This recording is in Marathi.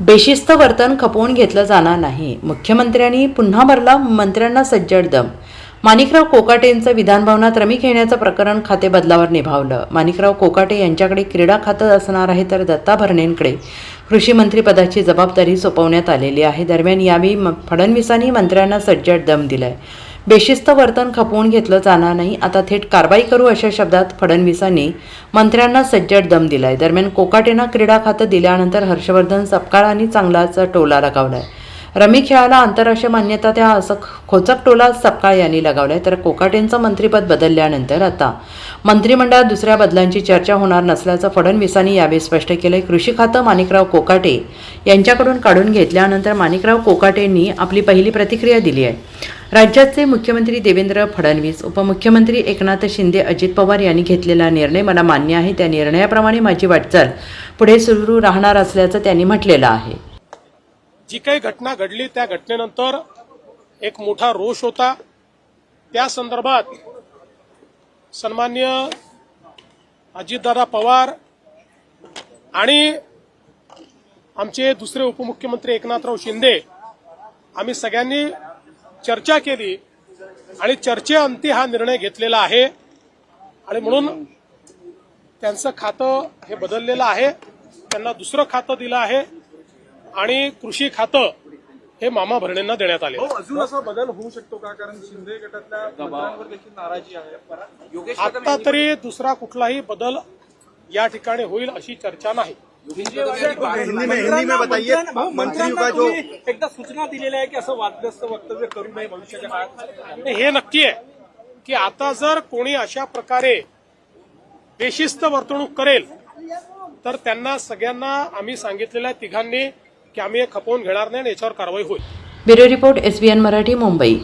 बेशिस्त वर्तन खपवून घेतलं जाणार नाही. मुख्यमंत्र्यांनी पुन्हा भरला मंत्र्यांना सज्जड दम. माणिकराव कोकाटेंचं विधानभवनात रमी खेळण्याचं प्रकरण खाते बदलावर निभावलं. माणिकराव कोकाटे यांच्याकडे क्रीडा खातं असणार आहे तर दत्ता भरणेंकडे. कृषी मंत्रीपदाची जबाबदारी सोपवण्यात आलेली आहे. दरम्यान यावेळी फडणवीसांनी मंत्र्यांना सज्जड दम दिलाय. बेशिस्त वर्तन खपवून घेतलं जाणार नाही. आता थेट कारवाई करू अशा शब्दात फडणवीसांनी मंत्र्यांना सज्जड दम दिलाय. दरम्यान कोकाटेना क्रीडा खातं दिल्यानंतर हर्षवर्धन सपकाळांनी चांगलाच टोला लगावलाय रमी खेळाला आंतरराष्ट्रीय मान्यता त्या असं खोचक टोला सपकाळ यांनी लगावलाय. तर कोकाटेंचं मंत्रिपद बदलल्यानंतर आता मंत्रिमंडळात दुसऱ्या बदलांची चर्चा होणार नसल्याचं फडणवीसांनी यावेळी स्पष्ट केलंय. कृषी खातं माणिकराव कोकाटे यांच्याकडून काढून घेतल्यानंतर माणिकराव कोकाटेंनी आपली पहिली प्रतिक्रिया दिली आहे. राज्याचे मुख्यमंत्री देवेंद्र फडणवीस उपमुख्यमंत्री एकनाथ शिंदे अजित पवार यांनी घेतलेला निर्णय मला मान्य आहे. त्या निर्णयाप्रमाणे माझी वाटचाल पुढे सुरू राहणार असल्याचं त्यांनी म्हटलेलं आहे. जी काही घटना घडली त्या घटनेनंतर एक मोठा रोष होता. त्या संदर्भात सन्मान्य अजितदादा पवार आणि आमचे दुसरे उपमुख्यमंत्री एकनाथराव शिंदे आम्ही सगळ्यांनी चर्चा केली आणि चर्चेअंती हा निर्णय घेतलेला आहे. आणि म्हणून त्यांचं खातं हे बदललेलं आहे. त्यांना दुसरं खातं दिलं आहे. आणि कृषी खातं हे मामा भरणेंना देण्यात आले. हो अजून असा बदल होऊ शकतो का? कारण शिंदे गटातल्या मंत्र्यांवर देखील नाराजी आहे. योगेश आता तरी दुसरा कुठलाही बदल या ठिकाणी होईल अशी चर्चा नाही. एकदा सूचना दिलेल्या आहे की असं वादग्रस्त वक्तव्य करू नये भविष्याच्या काळात आणि हे नक्की आहे की आता जर कोणी अशा प्रकारे बेशिस्त वर्तणूक करेल तर त्यांना सगळ्यांना आम्ही सांगितलेल्या तिघांनी की आम्ही हे खपवून घेणार नाही आणि याच्यावर कारवाई होईल. Bureau report SBN Marathi Mumbai.